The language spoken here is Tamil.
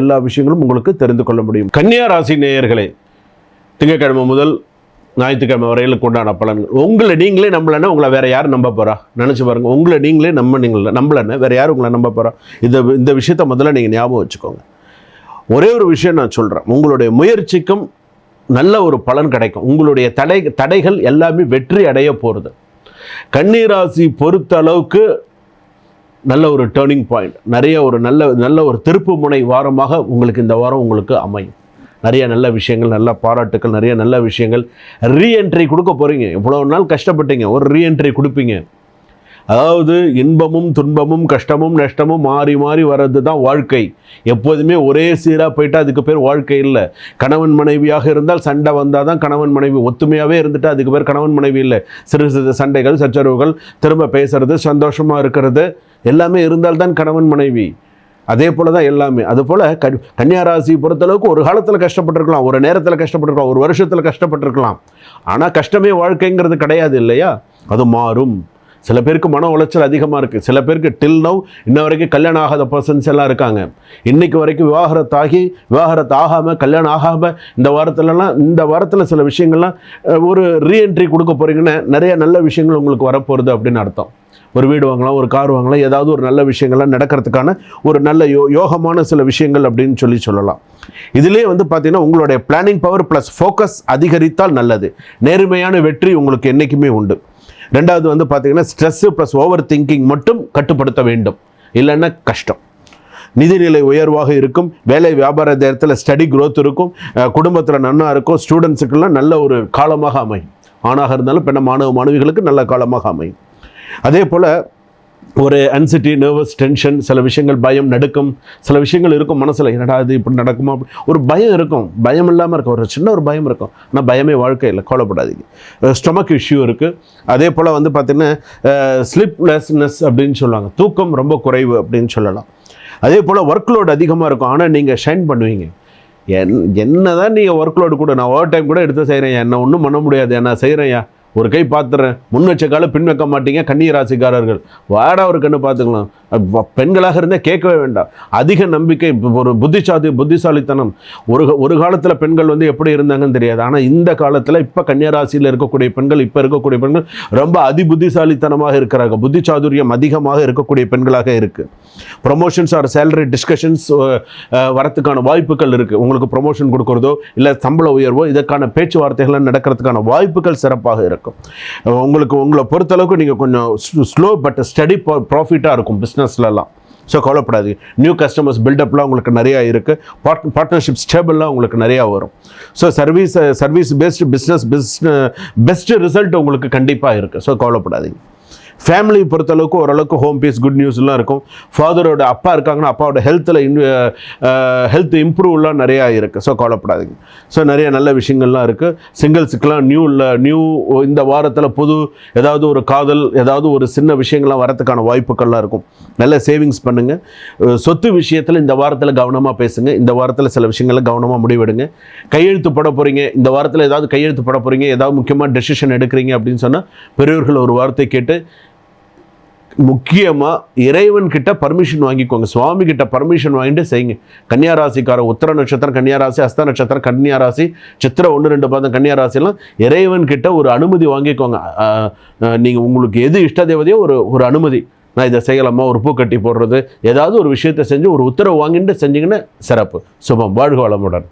எல்லா விஷயங்களும் உங்களுக்கு தெரிந்து கொள்ள முடியும். கன்னியா ராசி நேயர்களே திங்கட்கிழமை முதல் ஞாயிற்றுக்கிழமை வரையிலுக்கு உண்டான பலன்கள். உங்களை நீங்களே நம்பலன்னா உங்களை வேற யார் நம்ப போறா? நினச்சி பாருங்கள் உங்களை நீங்களே நம்ப நீங்கள் நம்பலன்னா வேற யார் உங்களை நம்ப போகிறா இந்த இந்த விஷயத்த முதல்ல நீங்கள் ஞாபகம் வச்சுக்கோங்க. ஒரே ஒரு விஷயம் நான் சொல்கிறேன் உங்களுடைய முயற்சிக்கும் நல்ல ஒரு பலன் கிடைக்கும். உங்களுடைய தடை தடைகள் எல்லாமே வெற்றி அடைய போகிறது கன்னிராசி பொறுத்த அளவுக்கு நல்ல ஒரு டேர்னிங் பாயிண்ட் நிறைய ஒரு நல்ல நல்ல ஒரு திருப்பு முனை வாரமாக உங்களுக்கு இந்த வாரம் உங்களுக்கு அமையும். நிறைய நல்ல விஷயங்கள் நல்ல பாராட்டுக்கள் நிறைய நல்ல விஷயங்கள். ரீஎன்ட்ரி கொடுக்க போகிறீங்க இவ்வளோ நாள் கஷ்டப்பட்டீங்க. ஒரு ரீஎன்ட்ரி கொடுப்பீங்க. அதாவது இன்பமும் துன்பமும் கஷ்டமும் நஷ்டமும் மாறி மாறி வர்றது தான் வாழ்க்கை. எப்போதுமே ஒரே சீராக போயிட்டு அதுக்கு பேர் வாழ்க்கை இல்லை. கணவன் மனைவியாக இருந்தால் சண்டை வந்தால் தான் கணவன் மனைவி ஒத்துமையாகவே இருந்துட்டு அதுக்கு பேர் கணவன் மனைவி இல்லை. சிறு சிறு சண்டைகள் சச்சரவுகள் திரும்ப பேசுறது சந்தோஷமாக இருக்கிறது எல்லாமே இருந்தால்தான் கணவன் மனைவி. அதே போல் தான் எல்லாமே. அதுபோல் கன் கன்னியாராசி பொறுத்தளவுக்கு ஒரு காலத்தில் கஷ்டப்பட்டிருக்கலாம் ஒரு நேரத்தில் கஷ்டப்பட்டிருக்கலாம் ஒரு வருஷத்தில் கஷ்டப்பட்டிருக்கலாம். ஆனால் கஷ்டமே வாழ்க்கைங்கிறது கிடையாது இல்லையா? அது மாறும். சில பேருக்கு மன உளைச்சல் அதிகமாக இருக்குது சில பேருக்கு டில் நவ் இன்ன வரைக்கும் கல்யாணம் ஆகாத பர்சன்ஸ் எல்லாம் இருக்காங்க. இன்றைக்கு வரைக்கும் விவாகரத்தாகி விவாகரத்து ஆகாமல் கல்யாணம் ஆகாமல் இந்த வாரத்துலலாம் இந்த வாரத்தில் சில விஷயங்கள்லாம் ஒரு ரீஎன்ட்ரி கொடுக்க போகிறீங்கன்னா நிறைய நல்ல விஷயங்கள் உங்களுக்கு வரப்போகிறது அப்படின்னு அர்த்தம். ஒரு வீடு வாங்கலாம் ஒரு கார் வாங்கலாம் ஏதாவது ஒரு நல்ல விஷயங்கள்லாம் நடக்கிறதுக்கான ஒரு நல்ல யோ யோகமான சில விஷயங்கள் அப்படின்னு சொல்லி சொல்லலாம். இதிலே வந்து பார்த்தீங்கன்னா உங்களுடைய பிளானிங் பவர் ப்ளஸ் ஃபோக்கஸ் அதிகரித்தால் நல்லது. நேர்மையான வெற்றி உங்களுக்கு என்றைக்குமே உண்டு. ரெண்டாவது வந்து பார்த்தீங்கன்னா ஸ்ட்ரெஸ்ஸு ப்ளஸ் ஓவர் திங்கிங் மட்டும் கட்டுப்படுத்த வேண்டும். இல்லைன்னா கஷ்டம். நிதிநிலை உயர்வாக இருக்கும். வேலை வியாபார நேரத்தில் ஸ்டடி க்ரோத் இருக்கும். குடும்பத்தில் நன்னா இருக்கும். ஸ்டூடெண்ட்ஸுக்கெல்லாம் நல்ல ஒரு காலமாக அமையும். ஆணாக இருந்தாலும் பெண்ண மாணவ மாணவிகளுக்கு நல்ல காலமாக அமையும். அதே போல் ஒரு அன்சிட்டி நர்வஸ் டென்ஷன் சில விஷயங்கள் பயம் நடுக்கம் சில விஷயங்கள் இருக்கும் மனசில். என்னடா இது இப்படி நடக்குமா? அப்படி ஒரு பயம் இருக்கும். பயம் இல்லாமல் இருக்கும் ஒரு சின்ன ஒரு பயம் இருக்கும். ஆனால் பயமே வாழ்க்கை இல்லை கோலப்படாதீங்க ஸ்டொமக் இஷ்யூ இருக்குது அதே போல் வந்து பார்த்திங்கன்னா ஸ்லிப்லெஸ்னஸ் அப்படின்னு சொல்லுவாங்க. தூக்கம் ரொம்ப குறைவு அப்படின்னு சொல்லலாம். அதே போல் ஒர்க் லோடு அதிகமாக இருக்கும். ஆனால் நீங்கள் ஷைன் பண்ணுவீங்க. என் என்ன தான் நீங்கள் ஒர்க் லோடு கூட நான் ஓவர் டைம் கூட எடுத்து செய்கிறேன் என்ன ஒன்றும் பண்ண முடியாது. நான் செய்கிறேன்யா ஒரு கை பார்த்துறேன் முன் வச்ச கால பின் வைக்க மாட்டீங்க கன்னி ராசிக்காரர்கள் வாடா ஒரு கண்ணு பார்த்துக்கலாம். பெண்களாக இருந்தால் கேட்கவே வேண்டாம். அதிக நம்பிக்கை ஒரு புத்திசாதி புத்திசாலித்தனம். ஒரு ஒரு காலத்தில் பெண்கள் வந்து எப்படி இருந்தாங்கன்னு தெரியாது. ஆனால் இந்த காலத்தில் இப்போ கன்னியராசியில் இருக்கக்கூடிய பெண்கள் இப்போ இருக்கக்கூடிய பெண்கள் ரொம்ப அதி புத்திசாலித்தனமாக இருக்கிறாங்க. புத்திசாதுரியம் அதிகமாக இருக்கக்கூடிய பெண்களாக இருக்குது ப்ரொமோஷன்ஸ் ஆர் சேலரி டிஸ்கஷன்ஸ் வரத்துக்கான வாய்ப்புகள் இருக்குது உங்களுக்கு ப்ரொமோஷன் கொடுக்குறதோ இல்லை சம்பள உயர்வோ இதற்கான பேச்சுவார்த்தைகள் நடக்கிறதுக்கான வாய்ப்புகள் சிறப்பாக இருக்கும் உங்களுக்கு உங்களை பொறுத்தளவுக்கு நீங்கள் கொஞ்சம் ஸ்லோ பட் ஸ்டடி ப்ராஃபிட்டாக இருக்கும் பிஸ்னஸ்லலாம். ஸோ கவலைப்படாது நியூ கஸ்டமர்ஸ் பில்டப்லாம் உங்களுக்கு நிறையா இருக்குது பார்ட் பார்ட்னர்ஷிப் ஸ்டேபிள்லாம் உங்களுக்கு நிறையா வரும். So service service based business business best result உங்களுக்கு கண்டிப்பாக இருக்குது ஸோ கவலைப்படாதீங்க. ஃபேமிலி பொறுத்தளவுக்கு ஓரளவுக்கு ஹோம் பீஸ் குட் நியூஸ்லாம் இருக்கும். ஃபாதரோட அப்பா இருக்காங்கன்னா அப்பாவோட ஹெல்த்தில் ஹெல்த் இம்ப்ரூவ்லாம் நிறையா இருக்குது ஸோ கவலைப்படாதீங்க. ஸோ நிறைய நல்ல விஷயங்கள்லாம் இருக்குது சிங்கிள்ஸுக்கெலாம் நியூ நியூ இந்த வாரத்தில் புது ஏதாவது ஒரு காதல் ஏதாவது ஒரு சின்ன விஷயங்கள்லாம் வரத்துக்கான வாய்ப்புகள்லாம் இருக்கும். நல்ல சேவிங்ஸ் பண்ணுங்கள் சொத்து விஷயத்தில் இந்த வாரத்தில் கவனமாக பேசுங்க. இந்த வாரத்தில் சில விஷயங்களை கவனமாக முடிவெடுங்க. கையெழுத்து போட போகிறீங்க இந்த வாரத்தில் ஏதாவது கையெழுத்து போட போகிறீங்க ஏதாவது முக்கியமாக டெசிஷன் எடுக்கிறீங்க அப்படின்னு சொன்னால் பெரியவர்கள் ஒரு வார்த்தை கேட்டு முக்கியமாக இறைவன் கிட்ட பர்மிஷன் வாங்கிக்கோங்க. சுவாமி கிட்ட பர்மிஷன் வாங்கிட்டு செய்யுங்க. கன்னியாராசிக்கார உத்தர நட்சத்திரம் கன்னியா ராசி அஸ்த நட்சத்திரம் கன்னியா ராசி சித்திரை ஒன்று ரெண்டு பாதம் கன்னியா ராசிலாம் இறைவன் கிட்ட ஒரு அனுமதி வாங்கிக்கோங்க. நீங்கள் உங்களுக்கு எது இஷ்ட தேவதையோ ஒரு ஒரு அனுமதி. நான் இதை செய்யலாமா? ஒரு பூ கட்டி போடுறது. ஏதாவது ஒரு விஷயத்தை செஞ்சு ஒரு உத்தரவு வாங்கிட்டு செஞ்சீங்கன்னா சிறப்பு. சுபம். வாழ்க வளமுடன்.